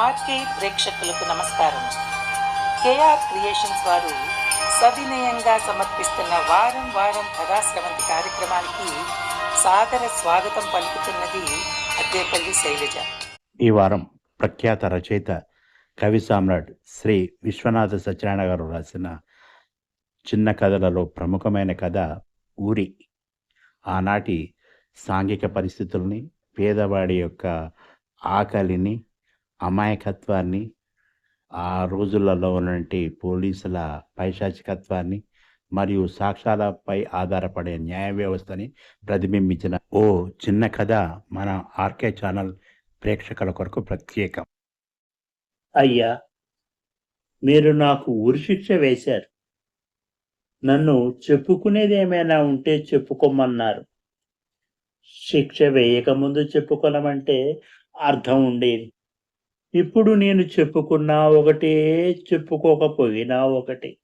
RK ప్రేక్షకులకు నమస్కారం. KR creations వారు సవినయంగా సమర్పిస్తున్న వారం వారం కథాశ్రవంతి కార్యక్రమానికి సాదర స్వాగతం పలుకుతున్నది అద్దేపల్లి శైలజ. ఈ వారం ప్రఖ్యాత రచయిత కవి సామ్రాట్ శ్రీ విశ్వనాథ సత్యనారాయణ గారు రాసిన చిన్న కథలలో ప్రముఖమైన కథ ఊరి. ఆనాటి సాంఘిక పరిస్థితుల్ని పేదవాడి యొక్క ఆకలిని అమాయకత్వాన్ని ఆ రోజులలో ఉన్నటువంటి పోలీసుల పైశాచికత్వాన్ని మరియు సాక్ష్యాలపై ఆధారపడే న్యాయ వ్యవస్థని ప్రతిబింబించిన ఓ చిన్న కథ మన ఆర్కే ఛానల్ ప్రేక్షకుల కొరకు ప్రత్యేకం. అయ్యా మీరు నాకు ఉరిశిక్ష వేశారు. నన్ను చెప్పుకునేది ఏమైనా ఉంటే చెప్పుకోమన్నారు. శిక్ష వేయకముందు చెప్పుకోనమంటే అర్థం ఉండేది. ఇప్పుడు నేను చెప్పుకున్నా ఒకటే చెప్పుకోకపోయినా ఒకటే.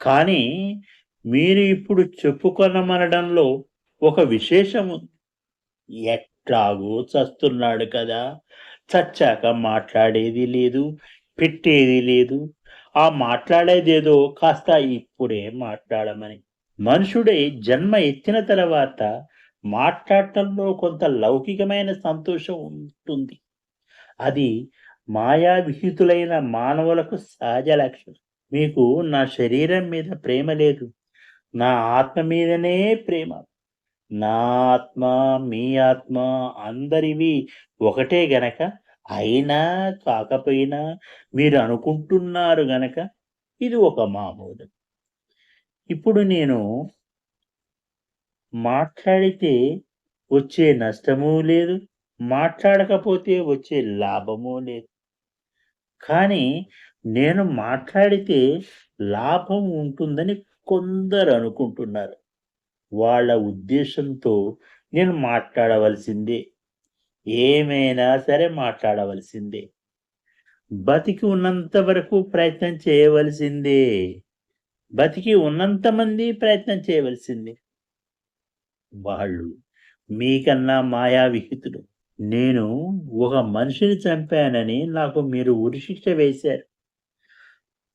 కానీ మీరు ఇప్పుడు చెప్పుకొనమనడంలో ఒక విశేషం ఉంది. చస్తున్నాడు కదా. చచ్చాక మాట్లాడేది లేదు పెట్టేది లేదు. ఆ మాట్లాడేదేదో కాస్త ఇప్పుడే మాట్లాడమని. మనుషుడే జన్మ ఎత్తిన తర్వాత మాట్లాడటంలో కొంత లౌకికమైన సంతోషం ఉంటుంది. అది మాయా విహితులైన మానవులకు సహజ లక్షణం. మీకు నా శరీరం మీద ప్రేమ లేదు. నా ఆత్మ మీదనే ప్రేమ. నా ఆత్మ మీ ఆత్మ అందరివి ఒకటే గనక అయినా కాకపోయినా మీరు అనుకుంటున్నారు గనక ఇది ఒక మామూలు ఇప్పుడు నేను మాట్లాడితే వచ్చే నష్టము లేదు మాట్లాడకపోతే వచ్చే లాభము లేదు. కానీ నేను మాట్లాడితే లాభం ఉంటుందని కొందరు అనుకుంటున్నారు. వాళ్ళ ఉద్దేశంతో నేను మాట్లాడవలసిందే. ఏమైనా సరే మాట్లాడవలసిందే. బతికి ఉన్నంత వరకు ప్రయత్నం చేయవలసిందే. బతికి ఉన్నంత మంది ప్రయత్నం చేయవలసిందే. వాళ్ళు మీకన్నా మాయా విహితుడు నేను ఒక మనిషిని చంపానని నాకు మీరు ఉరిశిక్ష వేశారు.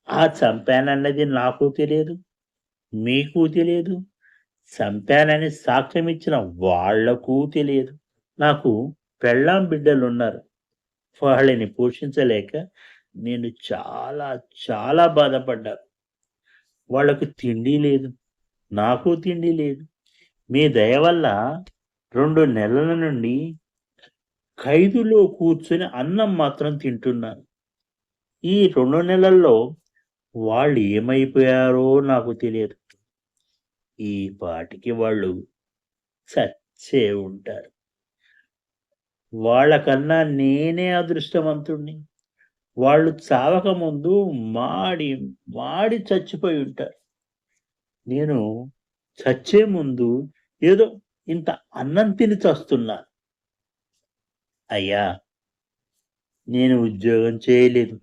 ఆ చంపానన్నది నాకు తెలియదు మీకు తెలియదు చంపానని సాక్ష్యం ఇచ్చిన వాళ్ళకు తెలియదు. నాకు పెళ్ళాం బిడ్డలు ఉన్నారు వాళ్ళని పోషించలేక నేను చాలా చాలా బాధపడ్డాను. వాళ్ళకు తిండి లేదు నాకు తిండి లేదు. మీ దయ వల్ల రెండు నెలల నుండి ఖైదులో కూర్చుని అన్నం మాత్రం తింటున్నాను. ఈ రెండు నెలల్లో వాళ్ళు ఏమైపోయారో నాకు తెలియదు. ఈ పాటికి వాళ్ళు చచ్చే ఉంటారు. వాళ్ళకన్నా నేనే అదృష్టవంతుణ్ణి. వాళ్ళు చావక ముందు మాడి మాడి చచ్చిపోయి ఉంటారు. నేను చచ్చే ముందు ఏదో ఇంత అన్నం తిని చస్తున్నాను. అయ్యా నేను ఉద్యోగం చేయలేదు.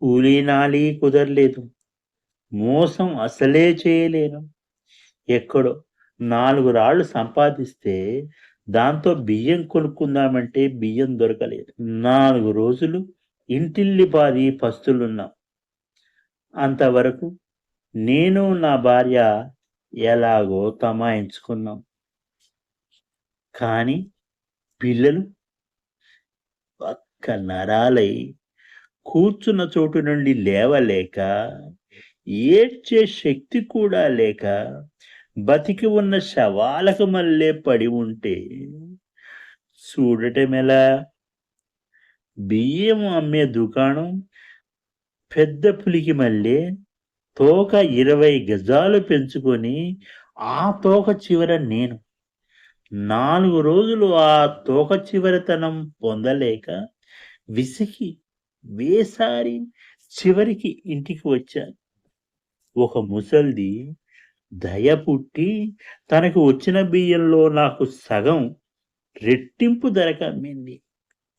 కూలీ నాలి కుదరలేదు. మోసం అసలే చేయలేను. ఎక్కడో నాలుగు రాళ్ళు సంపాదిస్తే దాంతో బియ్యం కొనుక్కుందామంటే బియ్యం దొరకలేదు. నాలుగు రోజులు ఇంటిల్లి పాది పస్తులున్నాం. అంతవరకు నేను నా భార్య ఎలాగో తమాయించుకున్నాం. కానీ పిల్లలు ఒక్క నరాలై కూర్చున్న చోటు నుండి లేవలేక ఏడ్చే శక్తి కూడా లేక బతికి ఉన్న శవాలకు మళ్ళీ పడి ఉంటే చూడటం ఎలా? బియ్యం అమ్మే దుకాణం పెద్ద పులికి మళ్ళీ తోక ఇరవై గజాలు పెంచుకొని ఆ తోక చివర నేను. నాలుగు రోజులు ఆ తోక చివరితనం పొందలేక విసిగి వేసారి చివరికి ఇంటికి వచ్చాను. ఒక ముసల్ది దయ పుట్టి తనకు వచ్చిన బియ్యంలో నాకు సగం రెట్టింపు ధరకు అమ్మింది.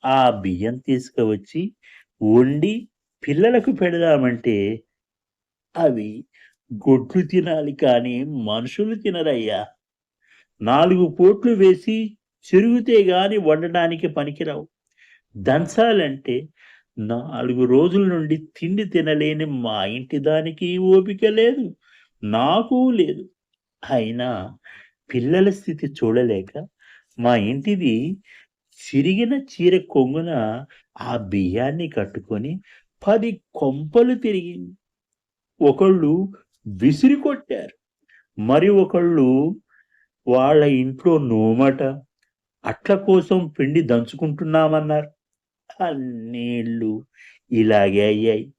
ఆ బియ్యం తీసుకువచ్చి వండి పిల్లలకు పెడదామంటే అవి గొడ్లు తినాలి కానీ మనుషులు తినరయ్యా. నాలుగు పోట్లు వేసి చెరుగుతే గాని వండడానికి పనికిరావు. దంచాలంటే నాలుగు రోజుల నుండి తిండి తినలేని మా ఇంటి దానికి ఓపిక లేదు నాకు లేదు. అయినా పిల్లల స్థితి చూడలేక మా ఇంటిది చిరిగిన చీర కొంగున ఆ బియ్యాన్ని కట్టుకొని పది కొంపలు తిరిగింది ఒకళ్ళు విసిరి కొట్టారు. మరి ఒకళ్ళు వాళ్ళ ఇంట్లో నోమట అట్ల కోసం పిండి దంచుకుంటున్నామన్నారు. అన్నీళ్ళు ఇలాగే అయ్యాయి.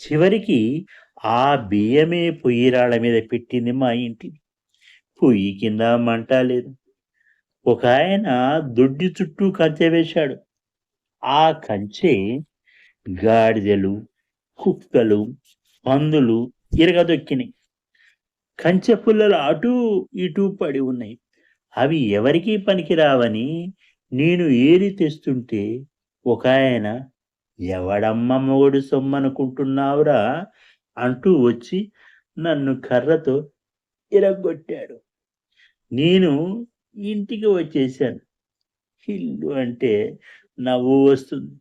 చివరికి ఆ బియ్యమే పొయ్యి రాళ్ళ మీద పెట్టింది మా ఇంటి పొయ్యి కింద మంట లేదు. ఒక ఆయన దొడ్డి చుట్టూ కంచె వేశాడు. ఆ కంచె గాడిదలు కుక్కలు పందులు ఇరగదొక్కినాయి. కంచె పుల్లలు అటూ ఇటూ పడి ఉన్నాయి. అవి ఎవరికీ పనికిరావని నేను ఏరి తెస్తుంటే ఒక ఆయన ఎవడమ్మ మొగుడు సొమ్మనుకుంటున్నావురా? అంటూ వచ్చి నన్ను కర్రతో ఇరగొట్టాడు. నేను ఇంటికి వచ్చేసాను ఇల్లు అంటే నవ్వు వస్తుంది.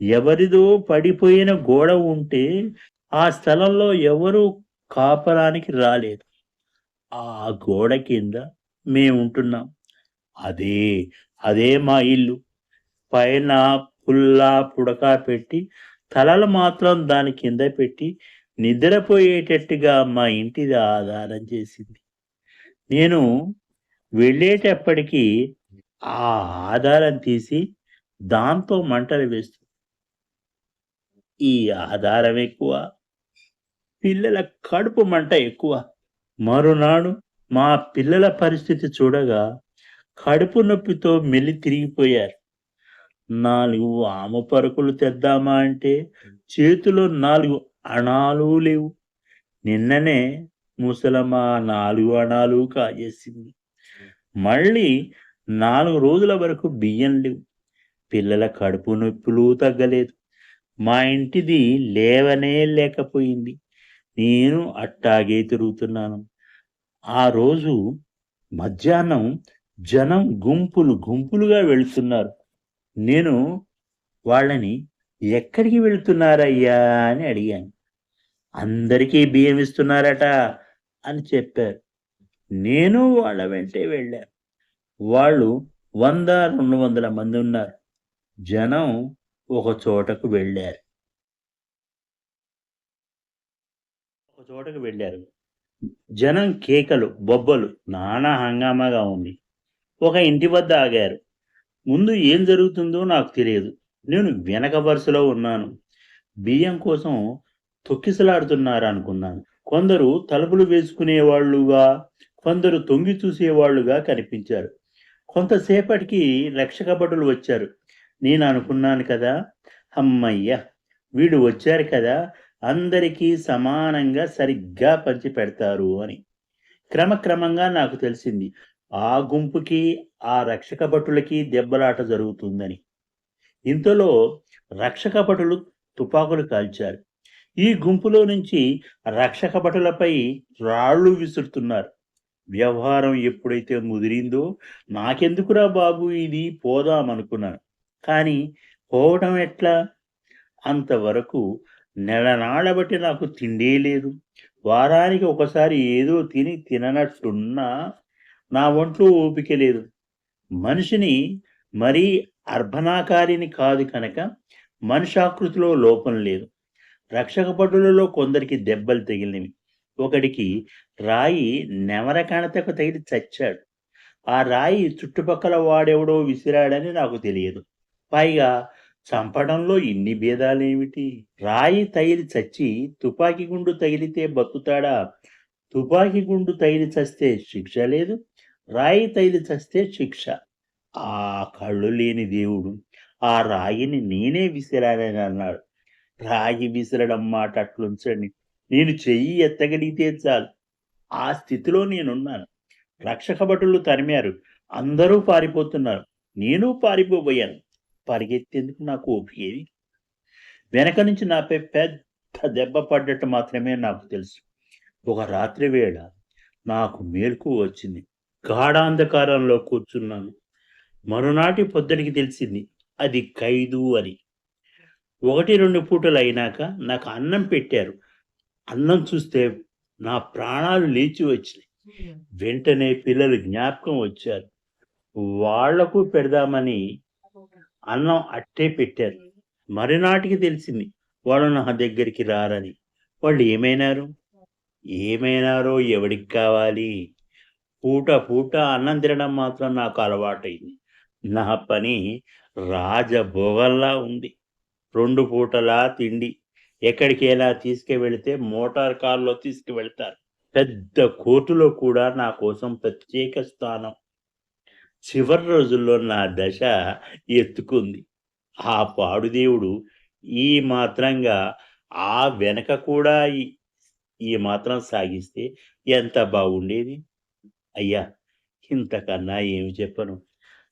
ఎవరిదో పడిపోయిన గోడ ఉంటే ఆ స్థలంలో ఎవరు కాపరానికి రాలేదు. ఆ గోడ కింద మేముంటున్నాం. అదే అదే మా ఇల్లు. పైన పుల్లా పుడక పెట్టి తలలు మాత్రం దాని కింద పెట్టి నిద్రపోయేటట్టుగా మా ఇంటిది ఆధారం చేసింది. నేను వెళ్ళేటప్పటికీ ఆ ఆధారం తీసి దాంతో మంటలు వేస్తుంది ఈ ఆధారం ఎక్కువ పిల్లల కడుపు మంట ఎక్కువ. మరునాడు మా పిల్లల పరిస్థితి చూడగా కడుపు నొప్పితో మెల్లి తిరిగిపోయారు. నాలుగు ఆమె పరుకులు తెద్దామా అంటే చేతిలో నాలుగు అణాలు లేవు. నిన్ననే ముసలమ్మ నాలుగు అణాలు కాజేసింది. మళ్ళీ నాలుగు రోజుల వరకు బియ్యం లేవు. పిల్లల కడుపు నొప్పులు తగ్గలేదు. మా ఇంటిది లేవనే లేకపోయింది. నేను అట్టాగే తిరుగుతున్నాను. ఆ రోజు మధ్యాహ్నం జనం గుంపులు గుంపులుగా వెళుతున్నారు. నేను వాళ్ళని ఎక్కడికి వెళ్తున్నారయ్యా అని అడిగాను. అందరికీ బియ్యం ఇస్తున్నారట అని చెప్పారు. నేను వాళ్ళ వెంటే వెళ్ళాను వాళ్ళు వంద రెండు వందల మంది ఉన్నారు. జనం ఒక చోటకు వెళ్ళారు. ఒక చోటకు వెళ్ళారు. జనం కేకలు బొబ్బలు నానా హంగామాగా ఉంది. ఒక ఇంటి వద్ద ఆగారు. ముందు ఏం జరుగుతుందో నాకు తెలియదు. నేను వెనక వరుసలో ఉన్నాను. బియ్యం కోసం తొక్కిసలాడుతున్నారు అనుకున్నాను. కొందరు తలుపులు వేసుకునే వాళ్ళుగా కొందరు తొంగి చూసేవాళ్ళుగా కనిపించారు. కొంతసేపటికి రక్షక భటులు వచ్చారు. నేను అనుకున్నాను కదా అమ్మయ్య వీడు వచ్చారు కదా అందరికీ సమానంగా సరిగ్గా పంచి పెడతారు అని. క్రమక్రమంగా నాకు తెలిసింది. ఆ గుంపుకి ఆ రక్షక భటులకి దెబ్బలాట జరుగుతుందని. ఇంతలో రక్షక భటులు తుపాకులు కాల్చారు. ఈ గుంపులో నుంచి రక్షక భటులపై రాళ్ళు విసురుతున్నారు. వ్యవహారం ఎప్పుడైతే ముదిరిందో నాకెందుకురా బాబు ఇది పోదాం అనుకున్నాను కానీ పోవడం ఎట్లా? అంతవరకు నెలనాళ్ళబట్టి నాకు తిండే లేదు వారానికి ఒకసారి ఏదో తిని తిననట్టున్నా నా ఒంట్లో ఓపిక లేదు. మనిషిని మరీ అర్భనాకారిని కాదు కనుక మనుషాకృతిలో లోపం లేదు. రక్షక భటులలో కొందరికి దెబ్బలు తగిలినవి. ఒకడికి రాయి నెమర కణతకు తగిలి చచ్చాడు. ఆ రాయి చుట్టుపక్కల వాడెవడో విసిరాడని నాకు తెలియదు. పైగా చంపడంలో ఇన్ని భేదాలేమిటి? రాయి తగిలి చచ్చి తుపాకీ గుండు తగిలితే బతుకుతాడా? తుపాకీ గుండు తగిలి చస్తే శిక్ష లేదు. రాయి తగిలి చస్తే శిక్ష. ఆ కళ్ళు లేని దేవుడు ఆ రాయిని నేనే విసిరానని అన్నాడు. రాయి విసిరడం మాట అట్లుంచండి. నేను చెయ్యి ఎత్తగలిగితే చాలు. ఆ స్థితిలో నేనున్నాను. రక్షక భటులు తరిమారు. అందరూ పారిపోతున్నారు. నేను పారిపోబోయాను. పరిగెత్తేందుకు నాకు ఓపికేది వెనక నుంచి నాపై పెద్ద దెబ్బ పడ్డట్టు మాత్రమే నాకు తెలుసు. ఒక రాత్రి వేళ నాకు మేలుకు వచ్చింది. గాఢాంధకారంలో కూర్చున్నాను. మరునాటి పొద్దుడికి తెలిసింది అది ఖైదు అని. ఒకటి రెండు పూటలు అయినాక నాకు అన్నం పెట్టారు. అన్నం చూస్తే నా ప్రాణాలు లేచి వచ్చినాయి. వెంటనే పిల్లలు జ్ఞాపకం వచ్చారు. వాళ్ళకు పెడదామని అన్నం అట్టే పెట్టారు. మరునాటికి తెలిసింది వాళ్ళు నా దగ్గరికి రారని. వాళ్ళు ఏమైనారు? ఏమైనారో ఎవడికి కావాలి? పూట పూట అన్నం తినడం మాత్రం నాకు అలవాటైంది. నా పని రాజభోగల్లా ఉంది. రెండు పూటలా తిండి. ఎక్కడికి ఎలా తీసుకువెళితే మోటార్ కార్లో తీసుకువెళ్తారు పెద్ద కోర్టులో కూడా నా కోసం ప్రత్యేక స్థానం. చివరి రోజుల్లో నా దశ ఎత్తుకుంది. ఆ పాడుదేవుడు ఈ మాత్రంగా ఆ వెనక కూడా ఈ మాత్రం సాగిస్తే ఎంత బాగుండేది? అయ్యా ఇంతకన్నా ఏమి చెప్పను?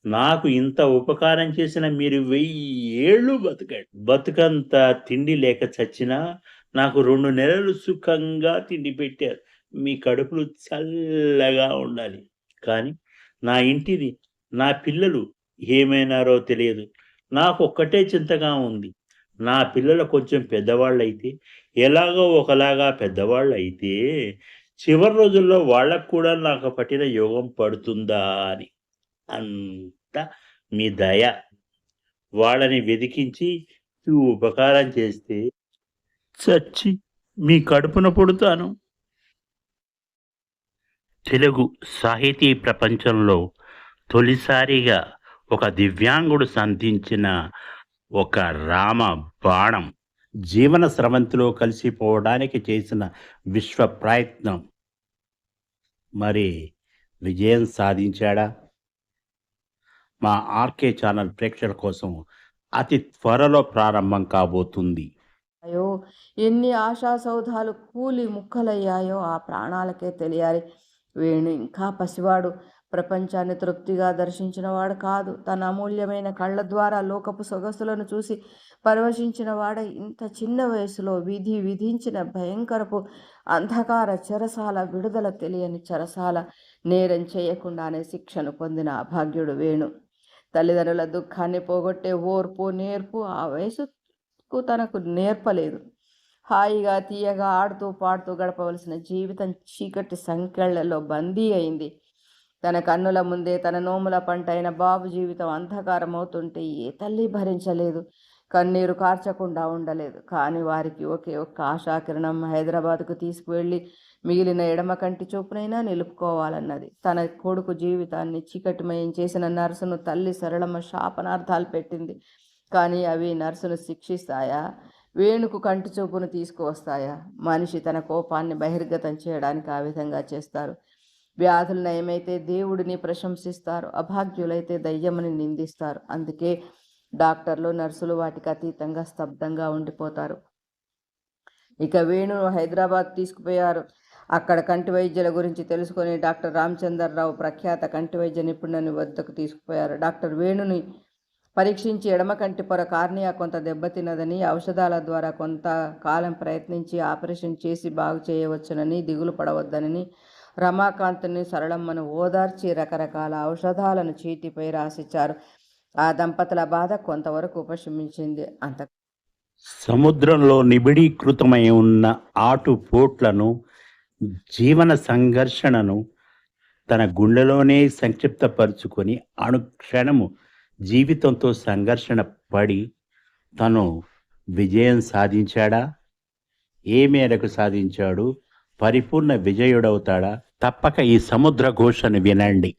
నాకు ఇంత ఉపకారం చేసిన మీరు వెయ్యి ఏళ్ళు బతకండి బతుకంత తిండి లేక చచ్చినా నాకు రెండు నెలలు సుఖంగా తిండి పెట్టారు. మీ కడుపులు చల్లగా ఉండాలి. కానీ నా ఇంటిది నా పిల్లలు ఏమైనారో తెలియదు. నాకు ఒక్కటే చింతగా ఉంది. నా పిల్లలు కొంచెం పెద్దవాళ్ళు అయితే ఎలాగో ఒకలాగా పెద్దవాళ్ళు అయితే చివరి రోజుల్లో వాళ్ళకు కూడా నాకు పట్టిన యోగం పడుతుందా అని. అంత మీ దయ. వాళ్ళని వెతికించి ఉపకారం చేస్తే చచ్చి మీ కడుపున పుడతాను. తెలుగు సాహితీ ప్రపంచంలో తొలిసారిగా ఒక దివ్యాంగుడు సంధించిన ఒక రామ బాణం జీవన స్రవంతిలో కలిసిపోవడానికి చేసిన విశ్వ ప్రయత్నం. మరి విజయం సాధించాడా? మా ఆర్కే ఛానల్ ప్రేక్షకుల కోసం అతి త్వరలో ప్రారంభం కాబోతుంది. అయ్యో ఎన్ని ఆశా సౌధాలు కూలి ముక్కలయ్యాయో ఆ ప్రాణాలకే తెలియాలి. వేణు ఇంకా పసివాడు. ప్రపంచాన్ని తృప్తిగా దర్శించినవాడు కాదు. తన అమూల్యమైన కళ్ళ ద్వారా లోకపు సొగసులను చూసి పరవశించిన వాడ ఇంత చిన్న వయసులో విధి విధించిన భయంకరపు అంధకార చెరసాల విడుదల తెలియని చెరసాల నేరం చేయకుండానే శిక్షను పొందిన అభాగ్యుడు వేణు. తల్లిదండ్రుల దుఃఖాన్ని పోగొట్టే ఓర్పు నేర్పు ఆ వయసుకు తనకు నేర్పలేదు. హాయిగా తీయగా ఆడుతూ పాడుతూ గడపవలసిన జీవితం చీకటి సంకెళ్ళలో బందీ అయింది. తన కన్నుల ముందే తన నోముల పంట అయిన బాబు జీవితం అంధకారం అవుతుంటే ఏ తల్లి భరించలేదు. కన్నీరు కార్చకుండా ఉండలేదు. కానీ వారికి ఒకే ఒక్క ఆశాకిరణం హైదరాబాద్కు తీసుకువెళ్ళి మిగిలిన ఎడమ కంటి చూపునైనా నిలుపుకోవాలన్నది. తన కొడుకు జీవితాన్ని చీకటిమయం చేసిన నర్సును తల్లి సరళమ శాపనార్థాలు పెట్టింది. కానీ అవి నర్సును శిక్షిస్తాయా? వేణుకు కంటి చూపును తీసుకువస్తాయా? మనిషి తన కోపాన్ని బహిర్గతం చేయడానికి ఆ విధంగా చేస్తారు. వ్యాధులు నయమైతే దేవుడిని ప్రశంసిస్తారు. అభాగ్యులైతే దయ్యమని నిందిస్తారు. అందుకే డాక్టర్లు నర్సులు వాటికి అతీతంగా స్తబ్దంగా ఉండిపోతారు. ఇక వేణును హైదరాబాద్ తీసుకుపోయారు. అక్కడ కంటి వైద్యుల గురించి తెలుసుకొని డాక్టర్ రామచంద్రరావు ప్రఖ్యాత కంటి వైద్య నిపుణుని వద్దకు తీసుకుపోయారు. డాక్టర్ వేణుని పరీక్షించి ఎడమ కంటి పొర కార్నియా కొంత దెబ్బతిన్నదని ఔషధాల ద్వారా కొంత కాలం ప్రయత్నించి ఆపరేషన్ చేసి బాగు చేయవచ్చునని దిగులు పడవద్దనని రమాకాంత్ని సరళమ్మను ఓదార్చి రకరకాల ఔషధాలను చీటిపై రాసిచ్చారు. ఆ దంపతుల బాధ కొంతవరకు ఉపశమించింది అంత సముద్రంలో నిబిడీకృతమై ఉన్న ఆటు పోట్లను జీవన సంఘర్షణను తన గుండెలోనే సంక్షిప్తపరుచుకొని అనుక్షణము జీవితంతో సంఘర్షణ పడి తను విజయం సాధించాడా? ఏ మేరకు సాధించాడు? పరిపూర్ణ విజయుడవుతాడా? తప్పక ఈ సముద్ర ఘోషను వినండి.